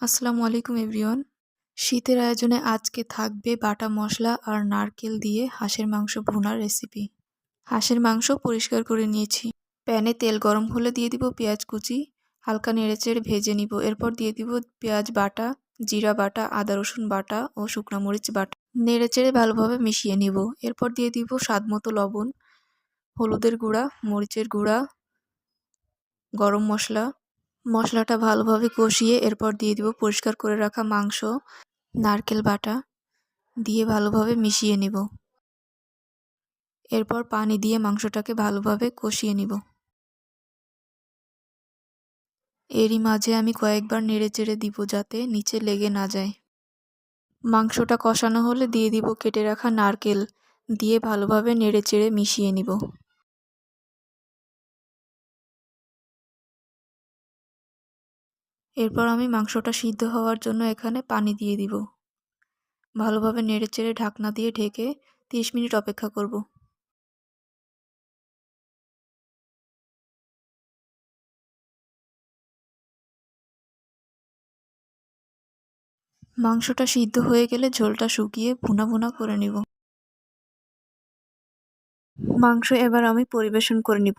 আসসালামু আলাইকুম, এভরিওয়ান। শীতের আয়োজনে আজকে থাকবে বাটা মশলা আর নারকেল দিয়ে হাঁসের মাংস ভুনার রেসিপি। হাঁসের মাংস পরিষ্কার করে নিয়েছি। প্যানে তেল গরম হলে দিয়ে দিব পেঁয়াজ কুচি, হালকা নেড়েচেড়ে ভেজে নিব। এরপর দিয়ে দিব পেঁয়াজ বাটা, জিরা বাটা, আদা রসুন বাটা ও শুকনো মরিচ বাটা। নেড়েচেড়ে ভালোভাবে মিশিয়ে নিব। এরপর দিয়ে দিব স্বাদ মতো লবণ, হলুদের গুঁড়া, মরিচের গুঁড়া, গরম মশলা মশলাটা ভালোভাবে কষিয়ে এরপর দিয়ে দিব পরিষ্কার করে রাখা মাংস, নারকেল বাটা, দিয়ে ভালোভাবে মিশিয়ে নিব। এরপর পানি দিয়ে মাংসটাকে ভালোভাবে কষিয়ে নিব। এরই মাঝে আমি কয়েকবার নেড়ে চেড়ে দিব যাতে নিচে লেগে না যায়। মাংসটা কষানো হলে দিয়ে দিব কেটে রাখা নারকেল, দিয়ে ভালোভাবে নেড়ে চেড়ে মিশিয়ে নিব। এরপর আমি মাংসটা সিদ্ধ হওয়ার জন্য এখানে পানি দিয়ে দিব। ভালোভাবে নেড়েচেড়ে ঢাকনা দিয়ে ঢেকে তিরিশ মিনিট অপেক্ষা করব। মাংসটা সিদ্ধ হয়ে গেলে ঝোলটা শুকিয়ে ভুনা ভুনা করে নিব। মাংস এবার আমি পরিবেশন করে নিব।